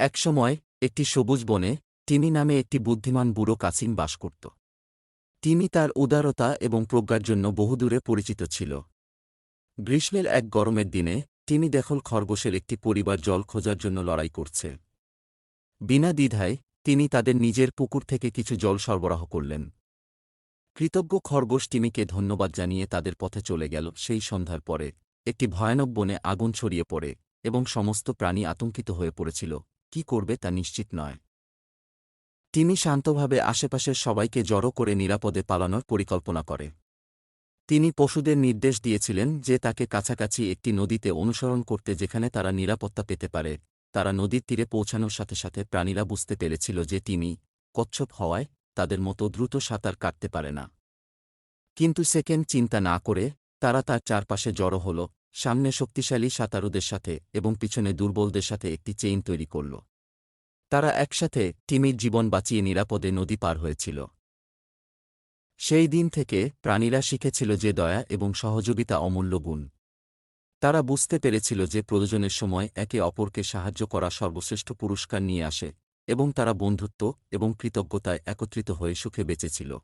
একসময়, একটি সবুজ বনে, টিমি নামে একটি বুদ্ধিমান বুড়ো কাসিম বাস করত। তিনি তার উদারতা এবং প্রজ্ঞার জন্য বহুদূরে পরিচিত ছিল। গ্রীষ্মের এক গরমের দিনে তিনি দেখল খরগোশের একটি পরিবার জল খোঁজার জন্য লড়াই করছে। বিনা দ্বিধায়, তিনি তাদের নিজের পুকুর থেকে কিছু জল সরবরাহ করলেন। কৃতজ্ঞ খরগোশ টিমিকে ধন্যবাদ জানিয়ে তাদের পথে চলে গেল সেই সন্ধ্যার পরে। একটি ভয়ানক বনে আগুন ছড়িয়ে পড়ে এবং সমস্ত প্রাণী আতঙ্কিত হয়ে পড়েছিল। কি করবে তা নিশ্চিত নয়। তিনি শান্তভাবে আশেপাশের সবাইকে জড়ো করে নিরাপদে পালানোর পরিকল্পনা করে। তিনি পশুদের নির্দেশ দিয়েছিলেন যে তাকে কাছাকাছি একটি নদীতে অনুসরণ করতে যেখানে তারা নিরাপত্তা পেতে পারে। তারা নদীর তীরে পৌঁছানোর সাথে সাথে প্রাণীরা বুঝতে পেরেছিল যে তিনি কচ্ছপ হওয়ায় তাদের মতো দ্রুত সাঁতার কাটতে পারে না। কিন্তু সেকেন্ড চিন্তা না করে তারা তার চারপাশে জড়ো হল সামনে শক্তিশালী সাঁতারুদের সাথে এবং পিছনে দুর্বলদের সাথে একটি চেইন তৈরি করল। তারা একসাথে টিমির জীবন বাঁচিয়ে নিরাপদে নদী পার হয়েছিল। সেই দিন থেকে প্রাণীরা শিখেছিল যে দয়া এবং সহযোগিতা অমূল্য গুণ। তারা বুঝতে পেরেছিল যে প্রয়োজনের সময় একে অপরকে সাহায্য করা সর্বশ্রেষ্ঠ পুরস্কার নিয়ে আসে এবং তারা বন্ধুত্ব এবং কৃতজ্ঞতায় একত্রিত হয়ে সুখে বেঁচেছিল